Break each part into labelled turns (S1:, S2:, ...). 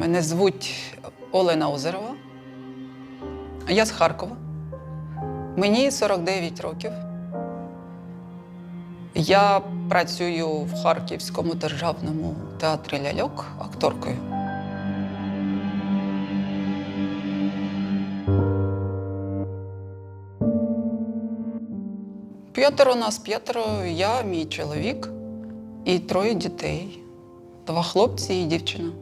S1: Мене звуть Олена Озерова. Я з Харкова. Мені 49 років. Я працюю в Харківському державному театрі ляльок акторкою. П'ятеро нас, п'ятеро, я, мій чоловік і троє дітей. Два хлопці і дівчина.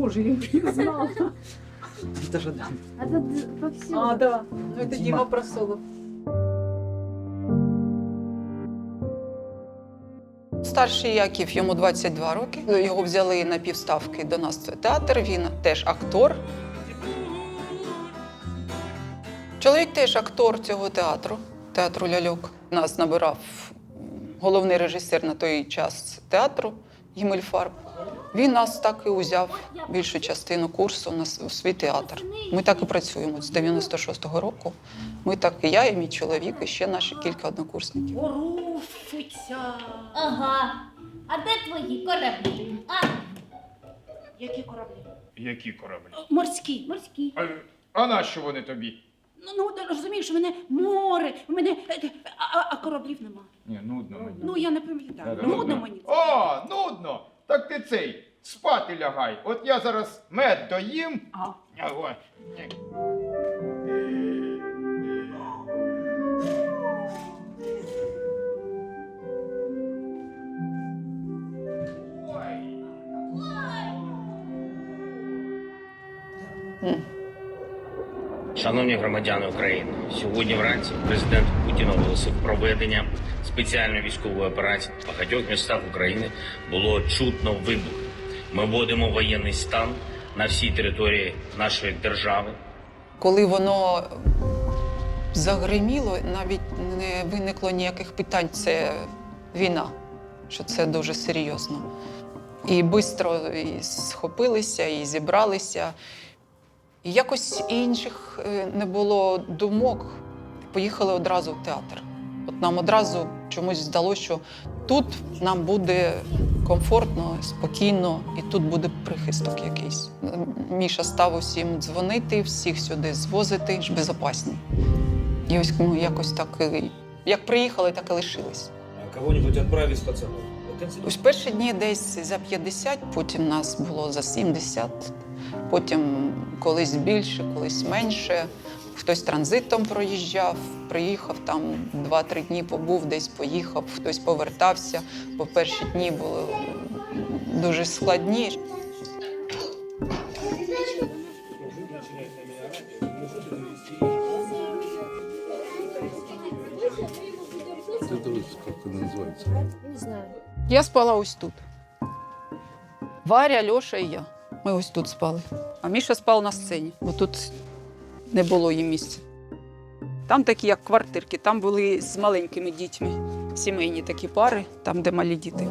S2: Боже, я не знала.
S3: А тут повсюду.
S2: А, да.
S1: Ну, це Діма Просолов. Старший Яків, йому 22 роки. Його взяли на півставки до нас в театр. Він теж актор. Чоловік теж актор цього театру, театру ляльок. Нас набирав головний режисер на той час театру Гімельфарб. Він нас так і узяв більшу частину курсу на свій театр. Ми так і працюємо з 96-го року. Ми так, і я, і мій чоловік, і ще наші кілька однокурсників.
S2: Ворушиться.
S3: Ага. А де твої кораблі? А,
S2: Які кораблі?
S4: Які кораблі?
S2: Морські.
S3: морські.
S4: А, а нащо вони тобі?
S2: Ну, ну ти розумієш, у мене море, у мене. е, е, А, а, кораблів нема.
S4: Ні, нудно мені.
S2: Ну, я не пам'ятаю. Нудно мені. це.
S4: О, нудно! Так ти цей, спати лягай. От я зараз мед доїм.
S2: А.
S4: А, о, ні. Ой.
S5: Шановні громадяни України, сьогодні вранці президент Путін оголосив проведення спеціальної військової операції. В багатьох містах України було чутно вибух. Ми вводимо воєнний стан на всій території нашої держави.
S1: Коли воно загриміло, навіть не виникло ніяких питань. Це війна, що це дуже серйозно. І швидко схопилися, і зібралися. І якось інших е, не було думок. Поїхали одразу в театр. От нам одразу чомусь здалося, що тут нам буде комфортно, спокійно, і тут буде прихисток якийсь. Міша став усім дзвонити, всіх сюди звозити, ж безопасні. І ось ми якось так, як приїхали, так і лишились.
S6: А кого-нибудь отправить в стационар.
S1: Ось перші дні десь за 50, потім нас було за 70, потім колись більше, колись менше. Хтось транзитом проїжджав, приїхав там 2-3 дні побув, десь поїхав, хтось повертався, бо перші дні були дуже складні.
S7: Это вот как это называется?
S3: Не знаю.
S1: Я спала ось тут. Варя, Льоша і я. Ми ось тут спали. А Міша спав на сцені, бо тут не було їм місця. Там такі, як квартирки, там були з маленькими дітьми. Сімейні такі пари, там, де малі діти.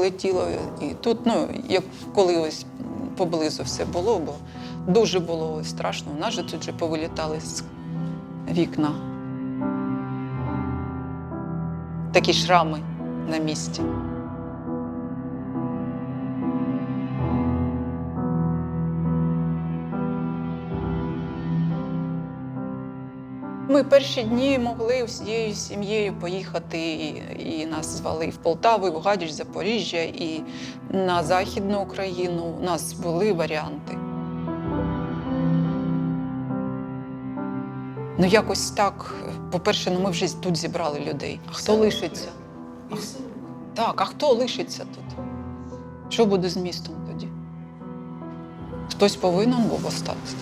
S1: Прилетіло і тут, ну, як коли ось поблизу все було, бо дуже було страшно. У нас же тут же повилітали з вікна. Такі шрами на місці. Ми перші дні могли всією сім'єю поїхати, і, і нас звали і в Полтаву, і в Гадяч, Запоріжжя, і на Західну Україну. У нас були варіанти. Ну, якось так. По-перше, ну ми вже тут зібрали людей. А хто лишиться? Так, а хто лишиться тут? Що буде з містом тоді? Хтось повинен був остатися.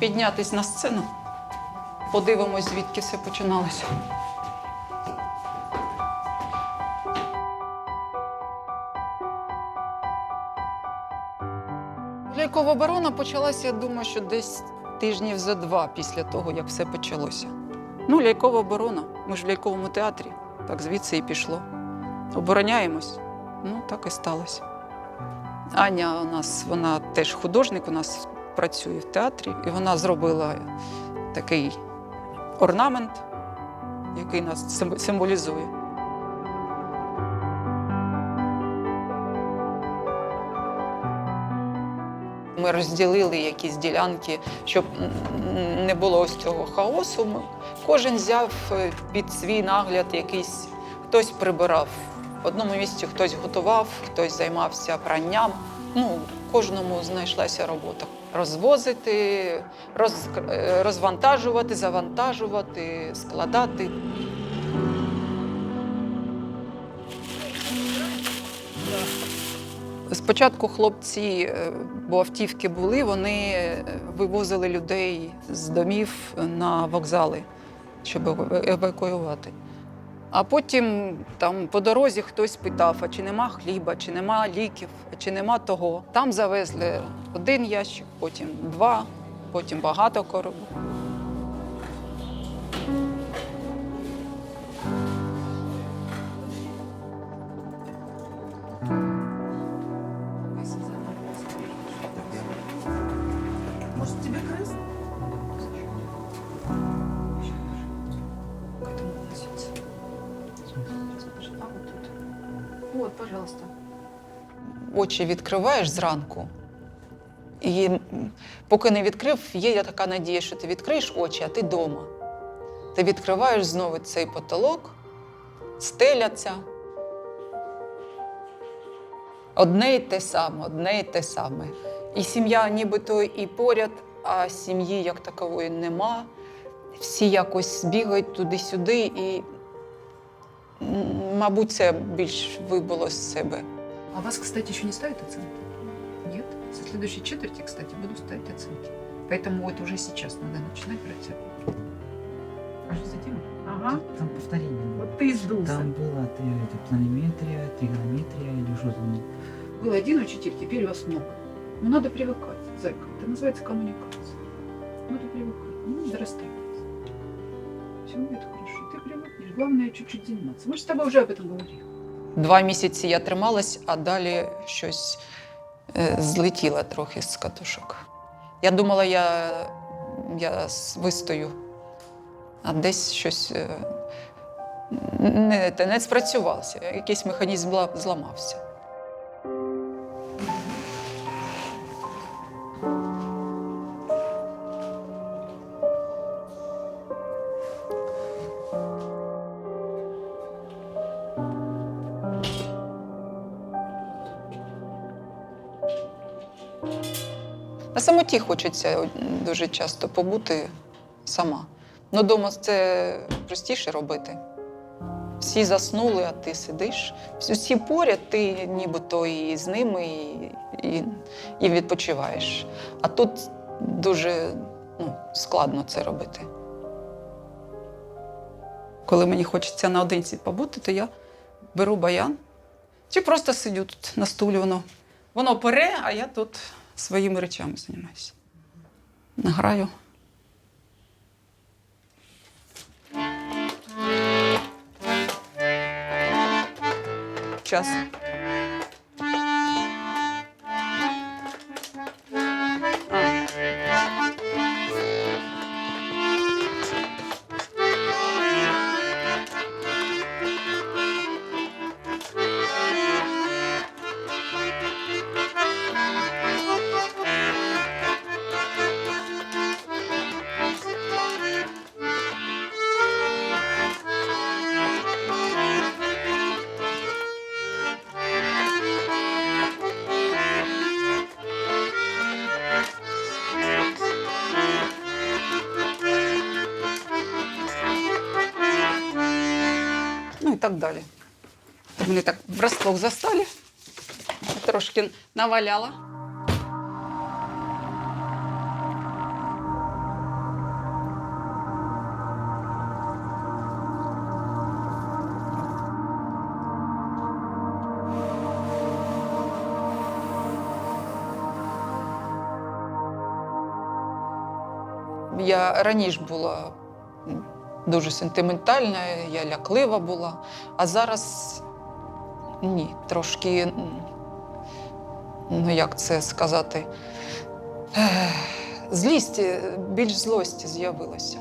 S1: Піднятись на сцену. Подивимось, звідки все починалося. Лялькова оборона почалася, я думаю, що десь тижнів за два після того, як все почалося. Ну, лялькова оборона. Ми ж в ляльковому театрі. Так звідси і пішло. Обороняємось. Ну, так і сталося. Аня у нас, вона теж художник, у нас працює в театрі, і вона зробила такий орнамент, який нас символізує. Ми розділили якісь ділянки, щоб не було ось цього хаосу. Кожен взяв е, під свій нагляд якийсь, хтось прибирав в одному місці, хтось готував, хтось займався пранням. Ну, кожному знайшлася робота. Розвозити, роз, розвантажувати, завантажувати, складати. Спочатку хлопці, е, бо автівки були, вони е, вивозили людей з домів на вокзали, щоб евакуювати. А потім там по дорозі хтось питав, а чи нема хліба, чи нема ліків, а чи нема того. Там завезли один ящик, потім два, потім багато коробок.
S2: Может, тебе крыс?
S1: Пожалуйста. Очі відкриваєш зранку. І поки не відкрив, є така надія, що ти відкриєш очі, а ти вдома. Ти відкриваєш знову цей потолок, стеля ця. Одне й те саме, одне й те саме. І сім'я нібито і поряд, а сім'ї як такової нема. Всі якось бігають туди-сюди, і, мабуть, це більш вибило з себе.
S8: А вас, кстати, еще не ставят оценки? Нет? Со следующей четверти, кстати, буду ставить оценки. Поэтому вот уже сейчас надо начинать брать оценки. А что за тема?
S2: Ага.
S9: Там повторение. было.
S2: Вот ты и сдулся.
S9: Там было ты, это, планиметрия, тригонометрия или что там.
S2: Был один учитель, теперь вас много. Ну, надо привыкать, зайка. Это называется коммуникация. Надо привыкать. Ну, надо расстраиваться. Все будет хорошо. Ты привыкнешь. Главное, чуть-чуть заниматься. Мы же с тобой уже об этом говорили.
S1: Два місяці я трималась, а далі щось е, злетіло трохи з катушок. Я думала, я, я с- вистою, а десь щось е, не, те, не спрацювався, якийсь механізм зла- зламався. На самоті хочеться дуже часто побути сама. Ну, дома це простіше робити. Всі заснули, а ти сидиш. Всі поряд, ти нібито і з ними, і, і, і відпочиваєш. А тут дуже ну, складно це робити. Коли мені хочеться наодинці побути, то я беру баян чи просто сидю тут на стулі, воно, воно пере, а я тут своїми речами займаюся. Награю. Час. Врасплох застали. Трошки наваляла. Я раніше була дуже сентиментальна, я ляклива була, а зараз ні, трошки, ну як це сказати, ех, злісті, більш злості з'явилося.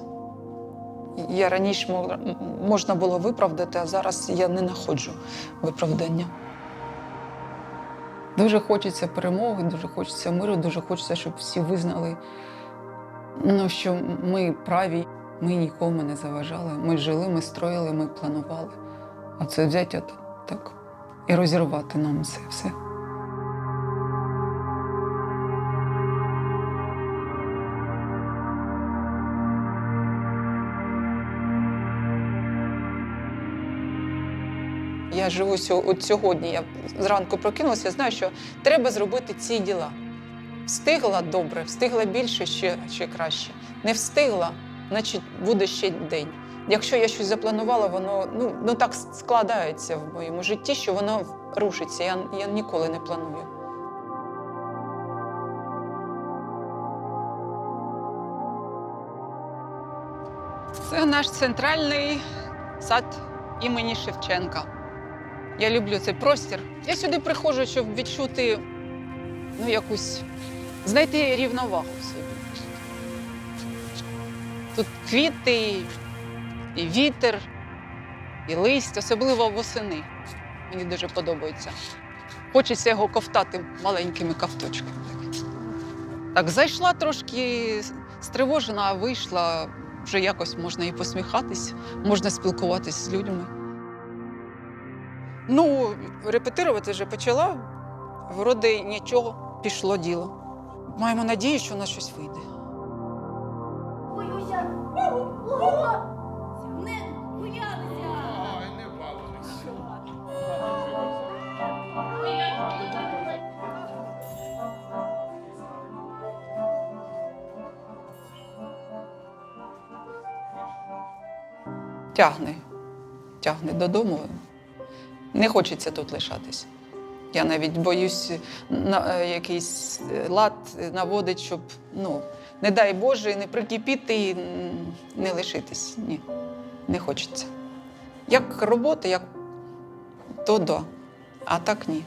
S1: Я раніше мо- можна було виправдати, а зараз я не знаходжу виправдання. Дуже хочеться перемоги, дуже хочеться миру, дуже хочеться, щоб всі визнали, ну, що ми праві, ми нікому не заважали. Ми жили, ми строїли, ми планували. А це взяти от так і розірвати нам це все. Я живу от сьогодні. Я зранку прокинулася, я знаю, що треба зробити ці діла. Встигла добре, встигла більше, ще, ще краще. Не встигла, значить буде ще день. Якщо я щось запланувала, воно ну, ну так складається в моєму житті, що воно рушиться. Я, я ніколи не планую. Це наш центральний сад імені Шевченка. Я люблю цей простір. Я сюди приходжу, щоб відчути ну, якусь, знайти рівновагу собі. Тут квіти, і вітер, і листя, особливо восени. Мені дуже подобається. Хочеться його ковтати маленькими ковточками. Так, зайшла трошки стривожена, а вийшла. Вже якось можна і посміхатись, можна спілкуватись з людьми. Ну, репетирувати вже почала. Вроде нічого, пішло діло. Маємо надію, що у нас щось вийде. Тягне, тягне додому. Не хочеться тут лишатись. Я навіть боюсь на е, якийсь лад наводить, щоб, ну, не дай Боже, не прикипіти і не лишитись. Ні, не хочеться. Як робота, як то да, а так ні.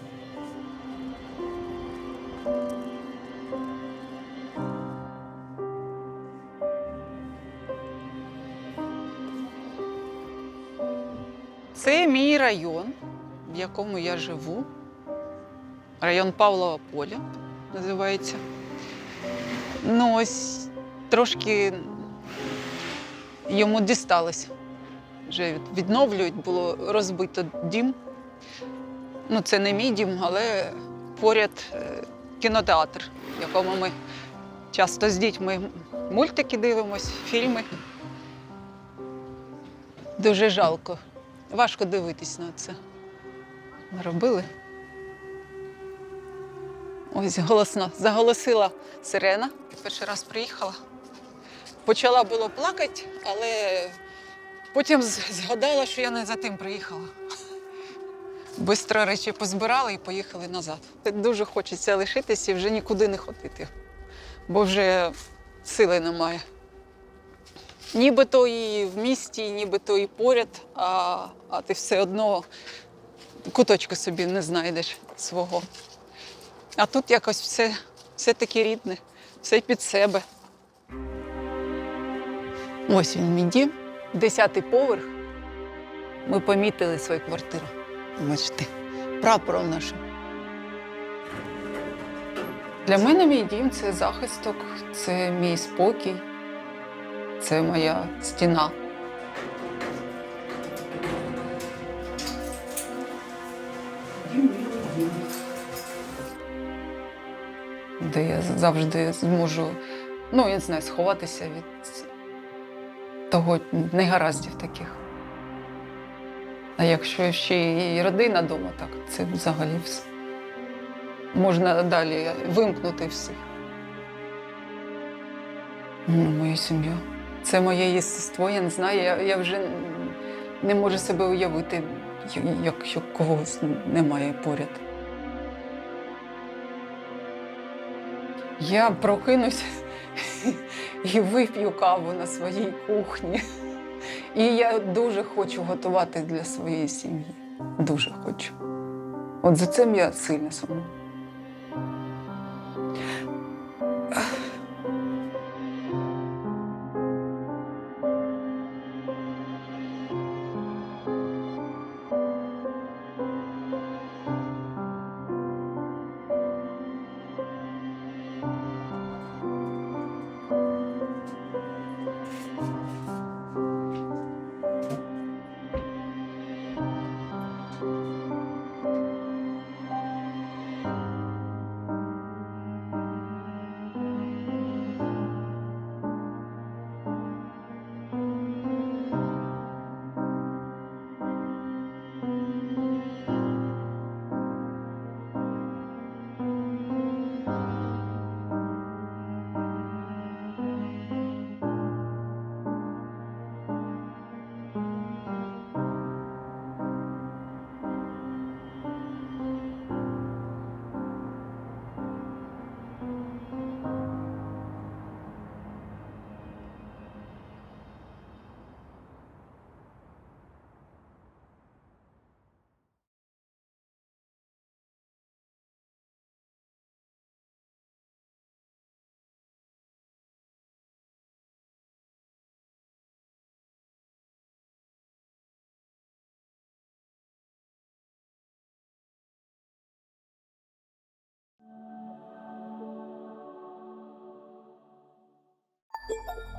S1: Це мій район, в якому я живу. Район Павлова Поля називається. Ну, ось трошки йому дісталося. Вже відновлюють, було розбито дім. Ну, це не мій дім, але поряд е, кінотеатр, в якому ми часто з дітьми мультики дивимось, фільми. Дуже жалко. Важко дивитись на це. Наробили. Ось голосно заголосила сирена. Перший раз приїхала. Почала було плакати, але потім згадала, що я не за тим приїхала. Бистро речі позбирали і поїхали назад. Дуже хочеться лишитися і вже нікуди не ходити, бо вже сили немає. Нібито і в місті, нібито і поряд, а, а ти все одно куточка собі не знайдеш свого. А тут якось все, все таке рідне, все під себе. Ось він мій дім, десятий поверх. Ми помітили свою квартиру. Бачите, прапором нашим. Для мене мій дім це захисток, це мій спокій, це моя стіна. Де я завжди зможу, ну, я не знаю, сховатися від того негараздів таких. А якщо ще і родина вдома, так це взагалі все. Можна далі вимкнути всіх. Ну, мою сім'ю. Це моє єстество, я не знаю. Я, я вже не можу себе уявити, якщо когось немає поряд. Я прокинусь і вип'ю каву на своїй кухні. І я дуже хочу готувати для своєї сім'ї. Дуже хочу. От за цим я сильно сумую. you